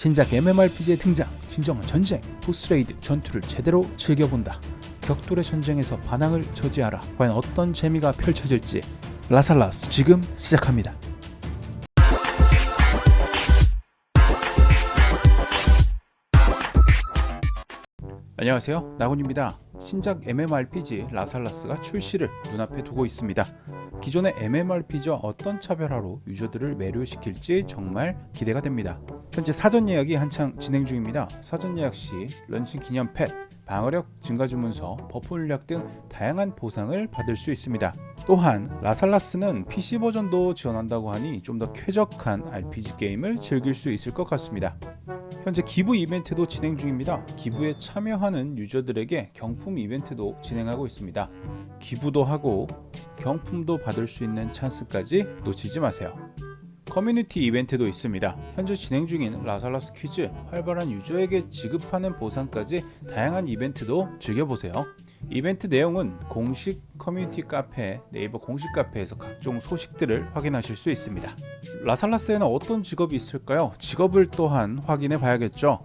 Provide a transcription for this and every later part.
신작 MMORPG의 등장, 진정한 전쟁, 보스레이드 전투를 제대로 즐겨본다. 격돌의 전쟁에서 반항을 저지하라. 과연 어떤 재미가 펼쳐질지 라살라스 지금 시작합니다. 안녕하세요. 나군입니다. 신작 MMORPG 라살라스가 출시를 눈앞에 두고 있습니다. 기존의 MMORPG와 어떤 차별화로 유저들을 매료시킬지 정말 기대가 됩니다. 현재 사전 예약이 한창 진행 중입니다. 사전 예약 시 런칭 기념 팩, 방어력 증가 주문서, 버프 물약 등 다양한 보상을 받을 수 있습니다. 또한 라살라스는 PC 버전도 지원한다고 하니 좀 더 쾌적한 RPG 게임을 즐길 수 있을 것 같습니다. 현재 기부 이벤트도 진행 중입니다. 기부에 참여하는 유저들에게 경품 이벤트도 진행하고 있습니다. 기부도 하고 경품도 받을 수 있는 찬스까지 놓치지 마세요. 커뮤니티 이벤트도 있습니다. 현재 진행 중인 라살라스 퀴즈, 활발한 유저에게 지급하는 보상까지 다양한 이벤트도 즐겨보세요. 이벤트 내용은 공식 커뮤니티 카페, 네이버 공식 카페에서 각종 소식들을 확인하실 수 있습니다. 라살라스에는 어떤 직업이 있을까요? 직업을 또한 확인해 봐야겠죠.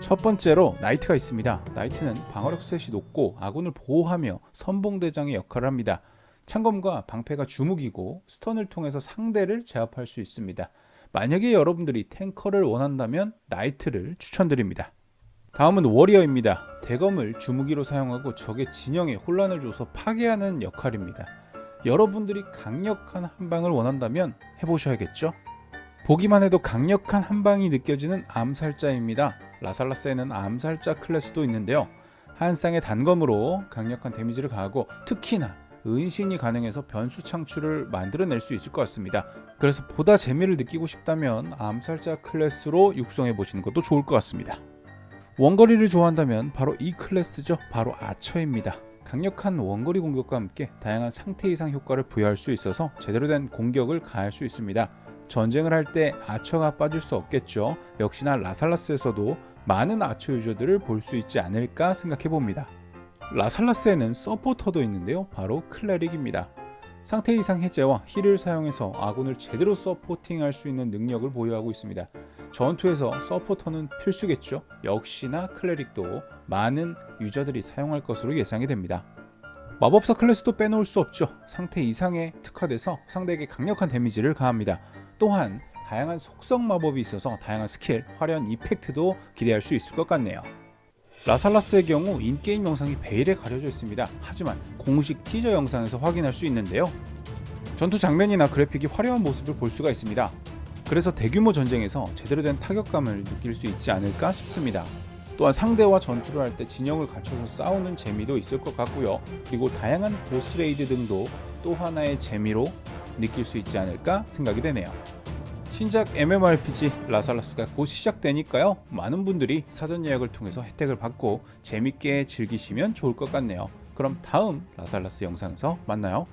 첫 번째로 나이트가 있습니다. 나이트는 방어력 셋이 높고 아군을 보호하며 선봉대장의 역할을 합니다. 창검과 방패가 주무기고 스턴을 통해서 상대를 제압할 수 있습니다. 만약에 여러분들이 탱커를 원한다면 나이트를 추천드립니다. 다음은 워리어입니다. 대검을 주무기로 사용하고 적의 진영에 혼란을 줘서 파괴하는 역할입니다. 여러분들이 강력한 한방을 원한다면 해보셔야겠죠? 보기만 해도 강력한 한방이 느껴지는 암살자입니다. 라살라스에는 암살자 클래스도 있는데요. 한 쌍의 단검으로 강력한 데미지를 가하고 특히나 은신이 가능해서 변수 창출을 만들어낼 수 있을 것 같습니다. 그래서 보다 재미를 느끼고 싶다면 암살자 클래스로 육성해 보시는 것도 좋을 것 같습니다. 원거리를 좋아한다면 바로 이 클래스죠. 바로 아처입니다. 강력한 원거리 공격과 함께 다양한 상태 이상 효과를 부여할 수 있어서 제대로 된 공격을 가할 수 있습니다. 전쟁을 할 때 아처가 빠질 수 없겠죠. 역시나 라살라스에서도 많은 아처 유저들을 볼 수 있지 않을까 생각해 봅니다. 라살라스에는 서포터도 있는데요. 바로 클레릭입니다. 상태 이상 해제와 힐을 사용해서 아군을 제대로 서포팅할 수 있는 능력을 보유하고 있습니다. 전투에서 서포터는 필수겠죠. 역시나 클레릭도 많은 유저들이 사용할 것으로 예상이 됩니다. 마법사 클래스도 빼놓을 수 없죠. 상태 이상에 특화돼서 상대에게 강력한 데미지를 가합니다. 또한 다양한 속성 마법이 있어서 다양한 스킬, 화려한 이펙트도 기대할 수 있을 것 같네요. 라살라스의 경우 인게임 영상이 베일에 가려져 있습니다. 하지만 공식 티저 영상에서 확인할 수 있는데요. 전투 장면이나 그래픽이 화려한 모습을 볼 수가 있습니다. 그래서 대규모 전쟁에서 제대로 된 타격감을 느낄 수 있지 않을까 싶습니다. 또한 상대와 전투를 할 때 진영을 갖춰서 싸우는 재미도 있을 것 같고요. 그리고 다양한 보스 레이드 등도 또 하나의 재미로 느낄 수 있지 않을까 생각이 되네요. 신작 MMORPG 라살라스가 곧 시작되니까요. 많은 분들이 사전 예약을 통해서 혜택을 받고 재밌게 즐기시면 좋을 것 같네요. 그럼 다음 라살라스 영상에서 만나요.